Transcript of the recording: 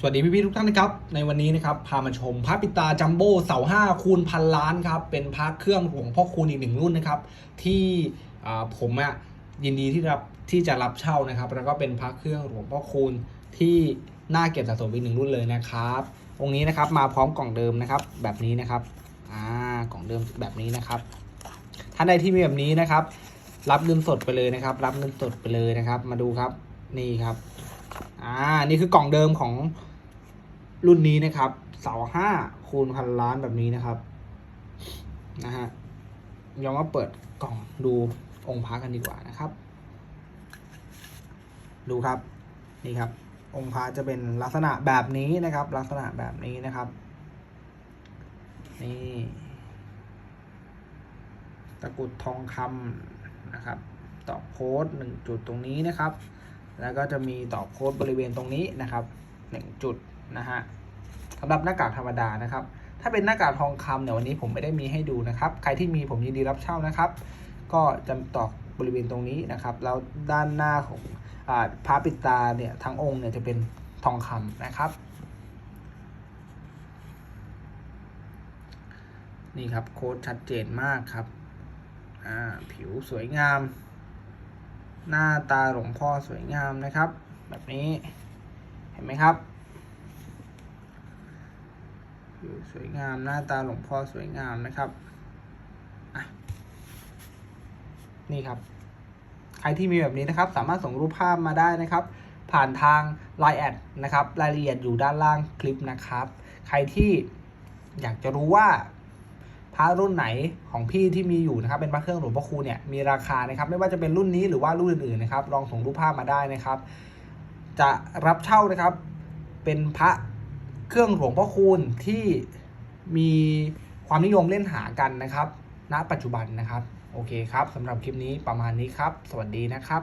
สวัสดีพี่ๆทุกท่านนะครับ ในวันนี้นะครับพามาชมพระปิตาจัมโบ้เสาห้าคูณพันล้านครับเป็นพระเครื่องหลวงพ่อคูณอีกหนึ่งรุ่นนะครับ ที่ผมอะยินดีที่รับที่จะรับเช่านะครับ แล้วก็เป็นพระเครื่องหลวงพ่อคูณที่น่าเก็บสะสมอีกหนึ่งรุ่นเลยนะครับองค์นี้นะครับมาพร้อมกล่องเดิมนะครับ แบบนี้นะครับอ่ากล่องเดิมแบบนี้นะครับท่านใดที่มีแบบนี้นะครับ รับเงินสดไปเลยนะครับ รับเงินสดไปเลยนะครับ มาดูครับนี่ครับอ่านี่คือกล่องเดิมของ รุ่นนี้นะครับเสาห้าคูณพันล้านแบบนี้นะครับนะฮะยอมว่าเปิดกล่องดูองค์พระกันดีกว่านะครับ ดูครับนี่ครับ องค์พระจะเป็นลักษณะแบบนี้นะครับ ลักษณะแบบนี้นะครับนี่ตะกุดทองคำนะครับตอกโค้ดหนึ่งจุดตรงนี้นะครับ แล้วก็จะมีตอกโค้ดบริเวณตรงนี้นะครับหนึ่งจุดนะฮะ สำหรับหน้ากากธรรมดานะครับ ถ้าเป็นหน้ากากทองคำเนี่ยวันนี้ผมไม่ได้มีให้ดูนะครับ ใครที่มีผมยินดีรับเช่านะครับ ก็จะตอกบริเวณตรงนี้นะครับ แล้วด้านหน้าของอพระปิดตาเนี่ยทั้งองค์เนี่ยจะเป็นทองคำนะครับนี่ครับโค้ดชัดเจนมากครับ อ่า ผิวสวยงาม หน้าตาหลวงพ่อสวยงามนะครับ แบบนี้ เห็นไหมครับ ผิวสวยงามหน้าตาหลวงพ่อสวยงามนะครับนี่ครับ ใครที่มีแบบนี้นะครับ สามารถส่งรูปภาพมาได้นะครับ ผ่านทาง Line แอดนะครับ รายละเอียดอยู่ด้านล่างคลิปนะครับ ใครที่อยากจะรู้ว่าพระรุ่นไหนของพี่ที่มีอยู่นะครับ เป็นพระเครื่องหลวงพ่อคูเนี่ยมีราคานะครับ ไม่ว่าจะเป็นรุ่นนี้หรือว่ารุ่นอื่นๆนะครับ ลองส่งรูปภาพมาได้นะครับ จะรับเช่านะครับ เป็นพระ เครื่องหลวงพ่อคูณที่มีความนิยมเล่นหากันนะครับ ณ ปัจจุบันนะครับ โอเคครับสำหรับคลิปนี้ประมาณนี้ครับ สวัสดีนะครับ